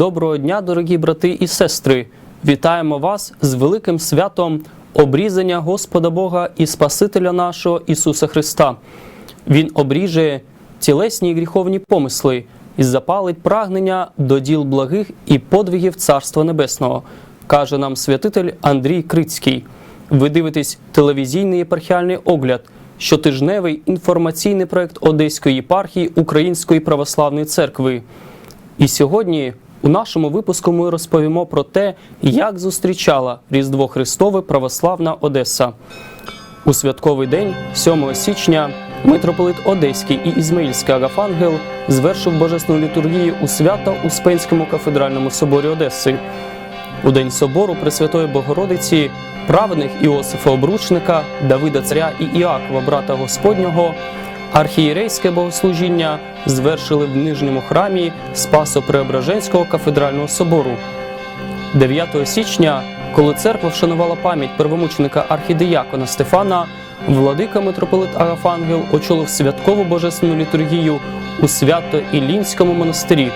Доброго дня, дорогі брати і сестри! Вітаємо вас з великим святом обрізання Господа Бога і Спасителя нашого Ісуса Христа. Він обріже тілесні і гріховні помисли і запалить прагнення до діл благих і подвигів Царства Небесного, каже нам святитель Андрій Крицький. Ви дивитесь телевізійний єпархіальний огляд, щотижневий інформаційний проект Одеської єпархії Української православної церкви. І сьогодні у нашому випуску ми розповімо про те, як зустрічала Різдво Христове православна Одеса. У святковий день, 7 січня, митрополит Одеський і Ізмаїльський Агафангел звершив божественну літургію у свято Успенському кафедральному соборі Одеси. У день собору Пресвятої Богородиці праведних Іосифа Обручника, Давида Царя і Іакова, брата Господнього, архієрейське богослужіння звершили в нижньому храмі Спасо-Преображенського кафедрального собору. 9 січня, коли церква вшанувала пам'ять первомученика архідіякона Стефана, владика митрополит Агафангел очолив святкову божественну літургію у Свято-Іллінському монастирі.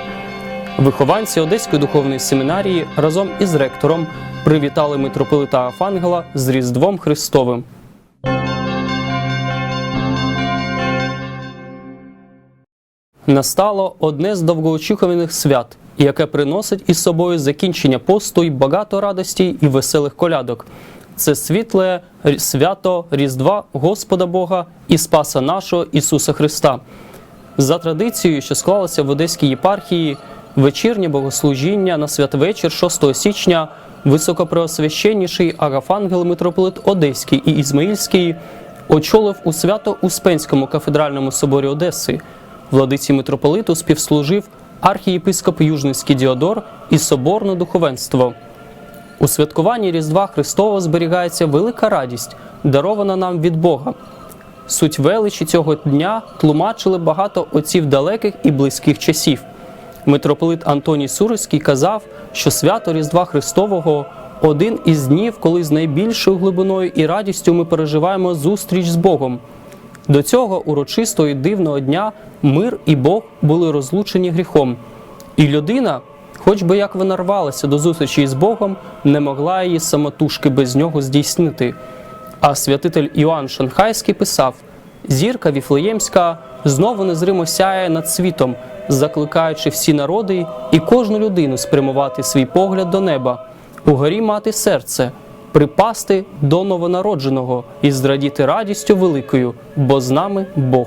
Вихованці Одеської духовної семінарії разом із ректором привітали митрополита Агафангела з Різдвом Христовим. Настало одне з довгоочікуваних свят, яке приносить із собою закінчення посту й багато радості і веселих колядок. Це світле свято Різдва Господа Бога і Спаса нашого Ісуса Христа. За традицією, що склалася в Одеській єпархії, вечірнє богослужіння на святвечір 6 січня високопреосвященніший Агафангел митрополит Одеський і Ізмаїльський очолив у свято-Успенському кафедральному соборі Одеси. Владиці митрополиту співслужив архієпископ Южницький Діодор і соборне духовенство. У святкуванні Різдва Христового зберігається велика радість, дарована нам від Бога. Суть величі цього дня тлумачили багато отців далеких і близьких часів. Митрополит Антоній Суриський казав, що свято Різдва Христового один із днів, коли з найбільшою глибиною і радістю ми переживаємо зустріч з Богом. До цього урочистого і дивного дня мир і Бог були розлучені гріхом. І людина, хоч би як вона рвалася до зустрічі з Богом, не могла її самотужки без нього здійснити. А святитель Іоанн Шанхайський писав: зірка Віфлеємська знову незримо сяє над світом, закликаючи всі народи і кожну людину спрямувати свій погляд до неба, угорі мати серце, припасти до новонародженого і зрадіти радістю великою, бо з нами Бог.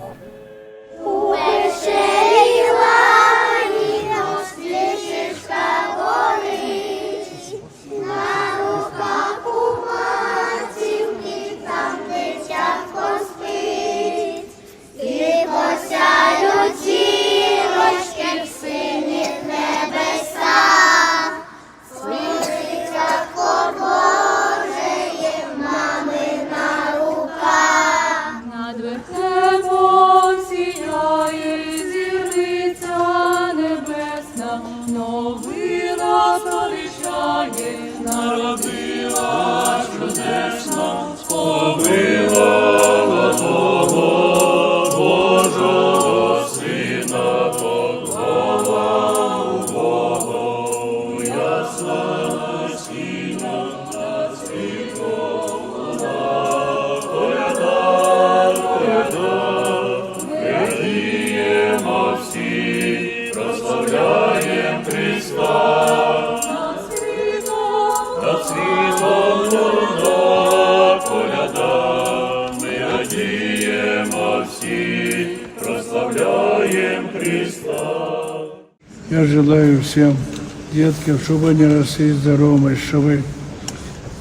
Я желаю всем деткам, чтобы они росли здоровыми, чтобы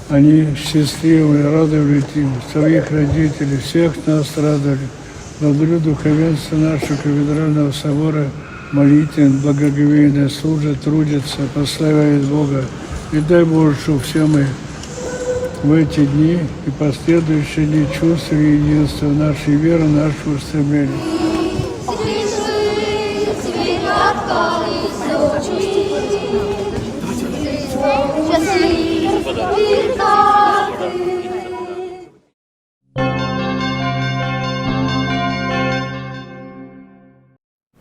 они счастливы, радовали им, своих родителей, всех нас радовали. Благодарю духовенство нашего кафедрального собора, молитвен, благоговейно служат, трудятся, прославляют Бога. И дай Боже, чтобы все мы в эти дни и последующие дни чувствовали единство нашей веры, нашего стремления.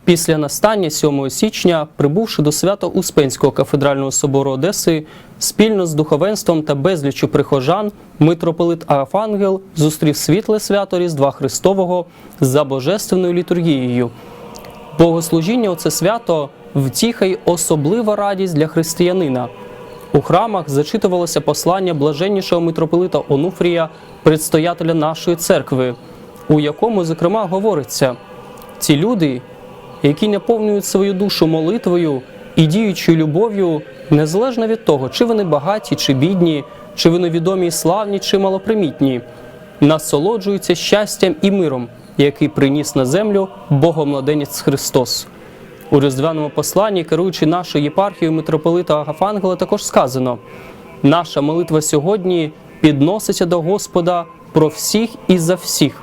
Після настання 7 січня, прибувши до Свято-Успенського кафедрального собору Одеси, спільно з духовенством та безліччю прихожан, митрополит Арафангел зустрів світле свято Різдва Христового за божественною літургією. Богослужіння у це свято втіха й особлива радість для християнина. У храмах зачитувалося послання блаженнішого митрополита Онуфрія, предстоятеля нашої церкви, у якому, зокрема, говориться: ці люди, які наповнюють свою душу молитвою і діючою любов'ю, незалежно від того, чи вони багаті, чи бідні, чи вони відомі і славні, чи малопримітні, насолоджуються щастям і миром, який приніс на землю Богомладенець Христос. У різдвяному посланні, керуючи нашою єпархією митрополита Агафангела, також сказано: наша молитва сьогодні підноситься до Господа про всіх і за всіх.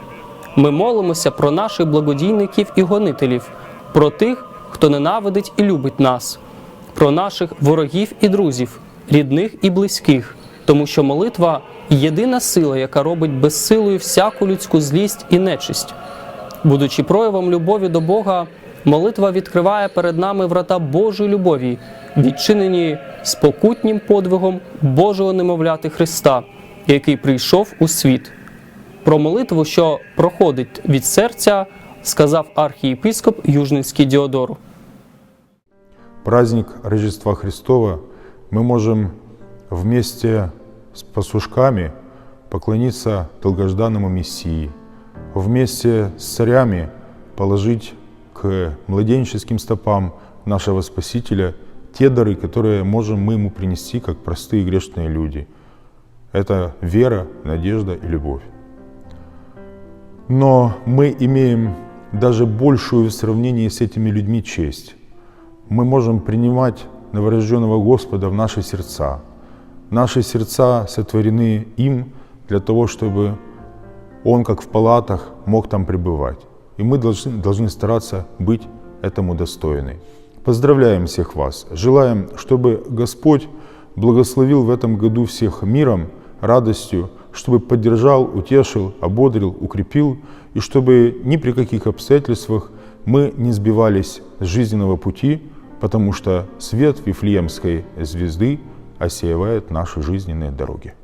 Ми молимося про наших благодійників і гонителів, про тих, хто ненавидить і любить нас, про наших ворогів і друзів, рідних і близьких, тому що молитва єдина сила, яка робить безсилою всяку людську злість і нечисть. Будучи проявом любові до Бога, молитва відкриває перед нами врата Божої любові, відчинені спокутнім подвигом Божого немовляти Христа, який прийшов у світ. Про молитву, що проходить від серця, сказав архієпископ Южницький Діодор. праздник Рождества Христова мы можем вместе с пастушками поклониться долгожданному Мессии, вместе с царями положить к младенческим стопам нашего Спасителя те дары, которые можем мы ему принести как простые грешные люди. Это вера, надежда и любовь. Но мы имеем даже большую в сравнении с этими людьми честь. Мы можем принимать новорожденного Господа в наши сердца. Наши сердца сотворены им для того, чтобы Он, как в палатах, мог там пребывать. И мы должны, должны стараться быть этому достойны. Поздравляем всех вас. Желаем, чтобы Господь благословил в этом году всех миром, радостью, чтобы поддержал, утешил, ободрил, укрепил, и чтобы ни при каких обстоятельствах мы не сбивались с жизненного пути, потому что свет Вифлеемской звезды осеивает наши жизненные дороги. –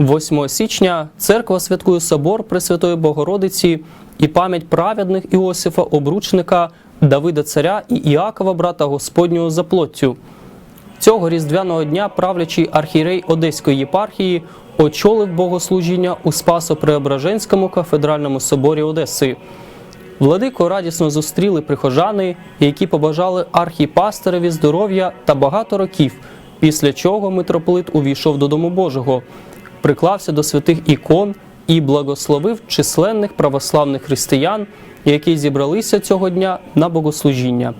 8 січня церква святкує собор Пресвятої Богородиці і пам'ять праведних Іосифа Обручника, Давида Царя і Іакова, брата Господнього за плоттю. Цього різдвяного дня правлячий архієрей Одеської єпархії очолив богослужіння у Спасо-Преображенському кафедральному соборі Одеси. Владику радісно зустріли прихожани, які побажали архіпастереві здоров'я та багато років, після чого митрополит увійшов до Дому Божого, приклався до святих ікон і благословив численних православних християн, які зібралися цього дня на богослужіння.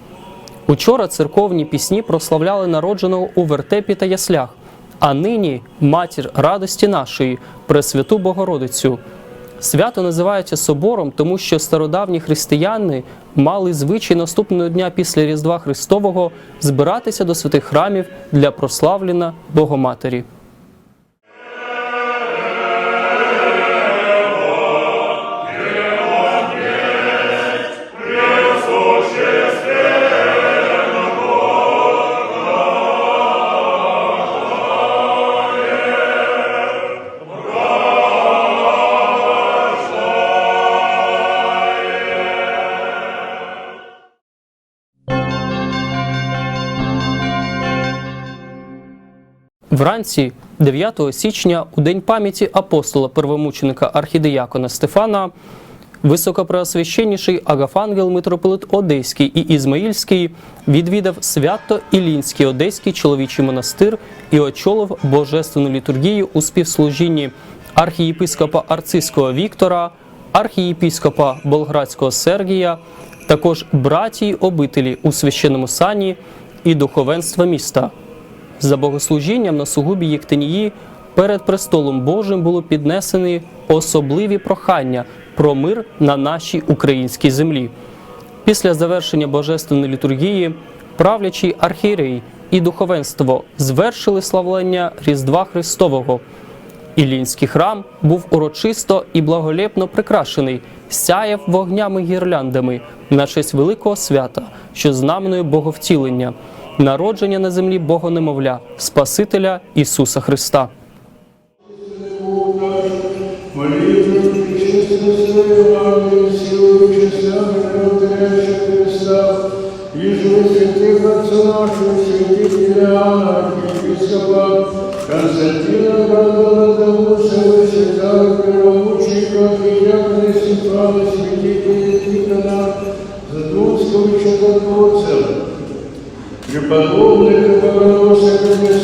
Учора церковні пісні прославляли народженого у вертепі та яслях, а нині матір радості нашої, Пресвяту Богородицю. Свято називається собором, тому що стародавні християни мали звичай наступного дня після Різдва Христового збиратися до святих храмів для прославлення Богоматері. Вранці 9 січня, у день пам'яті апостола первомученика архідеякона Стефана, високопреосвященніший Агафангел митрополит Одеський і Ізмаїльський відвідав свято Ілінський Одеський чоловічий монастир і очолив божественну літургію у співслужінні архієпископа Арцизького Віктора, архієпископа Болградського Сергія, також братії обителі у священному сані і духовенства міста. За богослужінням на сугубі Єктинії перед престолом Божим було піднесені особливі прохання про мир на нашій українській землі. Після завершення божественної літургії правлячий архієрей і духовенство звершили славлення Різдва Христового. Іллінський храм був урочисто і благолепно прикрашений, сяяв вогнями гірляндами на честь великого свята, що знаменує Боговтілення, народження на землі Богонемовля, Спасителя Ісуса Христа. Константина, Давуса, святого первомученика, Иакона Стефана, святителя Тихона, Задонского чудотворца, преподобных и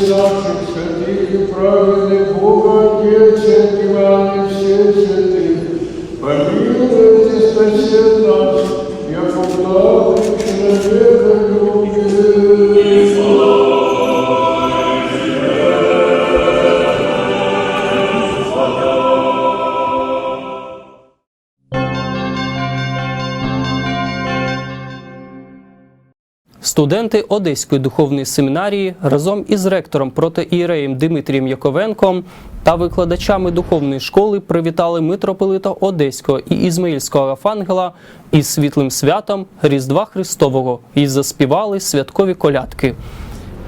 Студенти Одеської духовної семінарії разом із ректором протоієреєм Дмитрієм Яковенком та викладачами духовної школи привітали митрополита Одеського і Ізмаїльського Арафангела із світлим святом Різдва Христового і заспівали святкові колядки.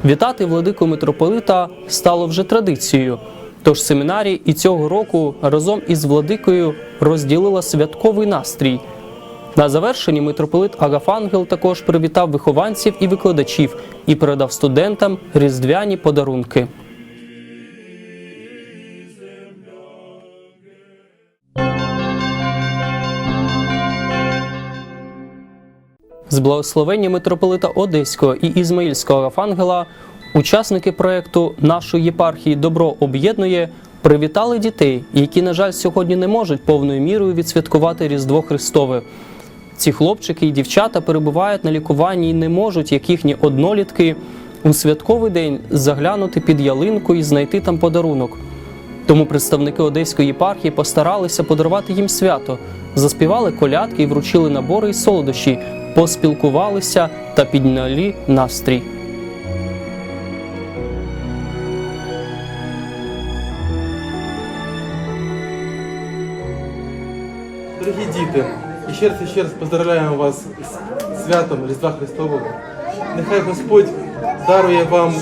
Вітати владику митрополита стало вже традицією. Тож семінарій і цього року разом із владикою розділила святковий настрій. На завершенні митрополит Агафангел також привітав вихованців і викладачів і передав студентам різдвяні подарунки. З благословення митрополита Одеського і Ізмаїльського Агафангела учасники проекту нашої єпархії Добро об'єднує привітали дітей, які, на жаль, сьогодні не можуть повною мірою відсвяткувати Різдво Христове. Ці хлопчики і дівчата перебувають на лікуванні і не можуть, як їхні однолітки, у святковий день заглянути під ялинку і знайти там подарунок. Тому представники Одеської єпархії постаралися подарувати їм свято, заспівали колядки і вручили набори й солодощі, поспілкувалися та підняли настрій. Дорогі діти, і ще раз і раз поздравляємо вас з святом Різдва Христового. Нехай Господь дарує вам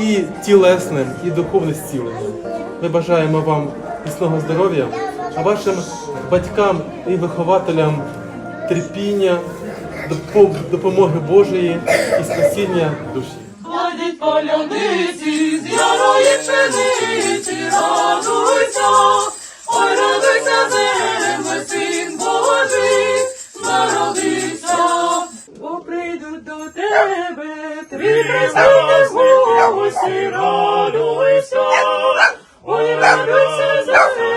і тілесне, і духовне зцілення. Ми бажаємо вам міцного здоров'я, а вашим батькам і вихователям терпіння, допомоги Божої і спасіння душі. Ходіть поляниці, з ярої пшениці, радуйся, ой, радуйся, Божий, народився. Бо прийдуть до тебе, три гості, радуйся, ой, радуйся,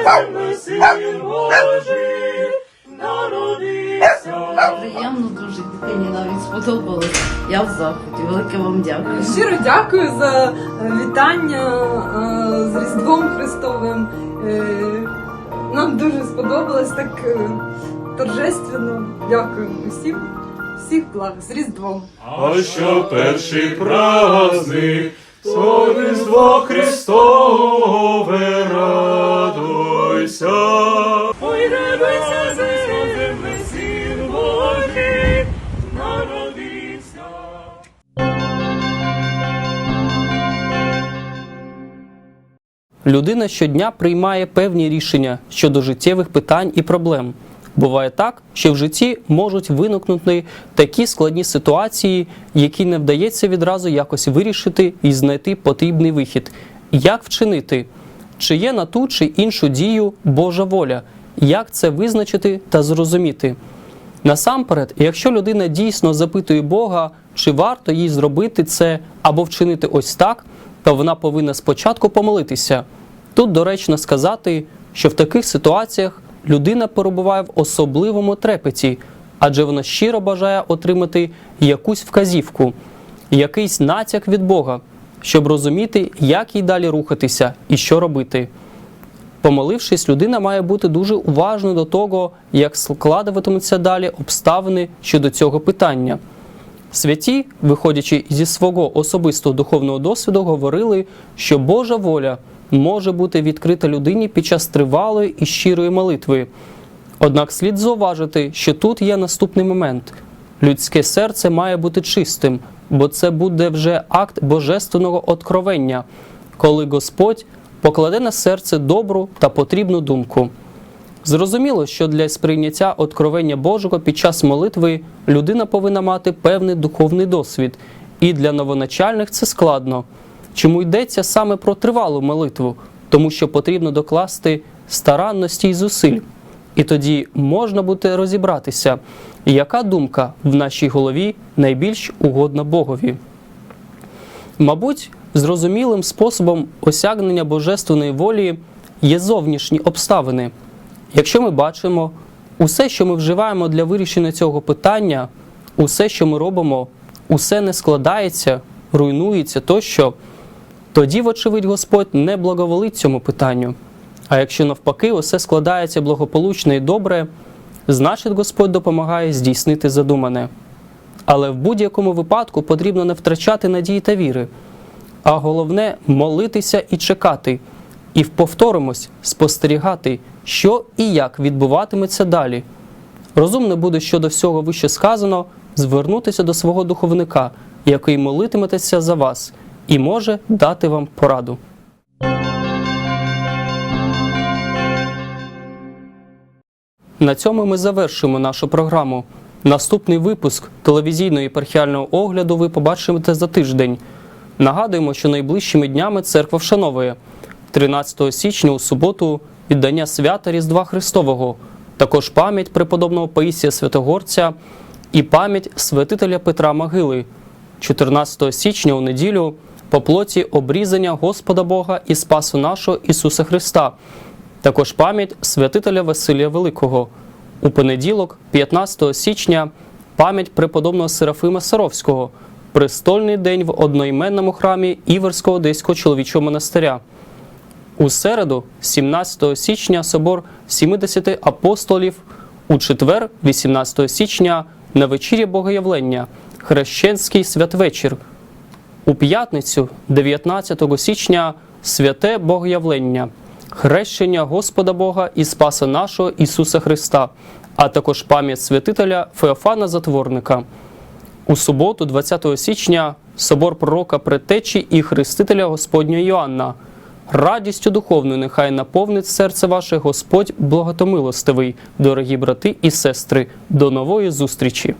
земле, син Божий, народився. Приємно дуже дитині навіть сподобалось. Я в захваті. Велике вам дякую. Щиро дякую за е, вітання е, з Різдвом Христовим. Е, Нам дуже сподобалось так торжественно. Дякую усім, всіх благ з Різдвом. А що перший праздник, то Різдво Христове, радуйся. Ой, радуйся, земле, син Божий, народився. Людина щодня приймає певні рішення щодо життєвих питань і проблем. Буває так, що в житті можуть виникнути такі складні ситуації, які не вдається відразу якось вирішити і знайти потрібний вихід. як вчинити, чи є на ту чи іншу дію Божа воля, як це визначити та зрозуміти. Насамперед, якщо людина дійсно запитує Бога, чи варто їй зробити це або вчинити ось так, то вона повинна спочатку помолитися. Тут доречно сказати, що в таких ситуаціях людина перебуває в особливому трепеті, адже вона щиро бажає отримати якусь вказівку, якийсь натяк від Бога, щоб розуміти, як їй далі рухатися і що робити. Помолившись, людина має бути дуже уважною до того, як складуватимуться далі обставини щодо цього питання. Святі, виходячи зі свого особистого духовного досвіду, говорили, що Божа воля може бути відкрита людині під час тривалої і щирої молитви. Однак слід зауважити, що тут є наступний момент: людське серце має бути чистим, бо це буде вже акт божественного откровення, коли Господь покладе на серце добру та потрібну думку. Зрозуміло, що для сприйняття откровення Божого під час молитви людина повинна мати певний духовний досвід, і для новоначальних це складно. Чому йдеться саме про тривалу молитву? Тому що потрібно докласти старанності й зусиль. І тоді можна буде розібратися, яка думка в нашій голові найбільш угодна Богові. Мабуть, зрозумілим способом осягнення божественної волі є зовнішні обставини. Якщо ми бачимо, усе, що ми вживаємо для вирішення цього питання, усе, що ми робимо, усе не складається, руйнується тощо, тоді, вочевидь, Господь не благоволить цьому питанню. А якщо навпаки, усе складається благополучно і добре, значить Господь допомагає здійснити задумане. Але в будь-якому випадку потрібно не втрачати надії та віри, а головне молитися і чекати, і повторимось спостерігати, що і як відбуватиметься далі. Розумно буде щодо всього вище сказано звернутися до свого духовника, який молитиметься за вас, і може дати вам пораду. На цьому ми завершуємо нашу програму. Наступний випуск телевізійного єпархіального огляду ви побачите за тиждень. Нагадуємо, що найближчими днями церква вшановує 13 січня у суботу віддання свята Різдва Христового, також пам'ять преподобного Паїсія Святогорця і пам'ять святителя Петра Могили. 14 січня у неділю по плоті обрізання Господа Бога і Спасу нашого Ісуса Христа, також пам'ять святителя Василія Великого. У понеділок, 15 січня, пам'ять преподобного Серафима Саровського, престольний день в одноіменному храмі Іверського Одеського чоловічого монастиря. У середу, 17 січня, собор 70 апостолів, у четвер, 18 січня, на вечір'я Богоявлення, Хрещенський святвечір. У п'ятницю, 19 січня, святе Богоявлення, хрещення Господа Бога і Спаса нашого Ісуса Христа, а також пам'ять святителя Феофана Затворника. У суботу, 20 січня, собор пророка Претечі і Хрестителя Господнього Йоанна. Радістю духовною нехай наповнить серце ваше Господь благотомилостивий, дорогі брати і сестри. До нової зустрічі!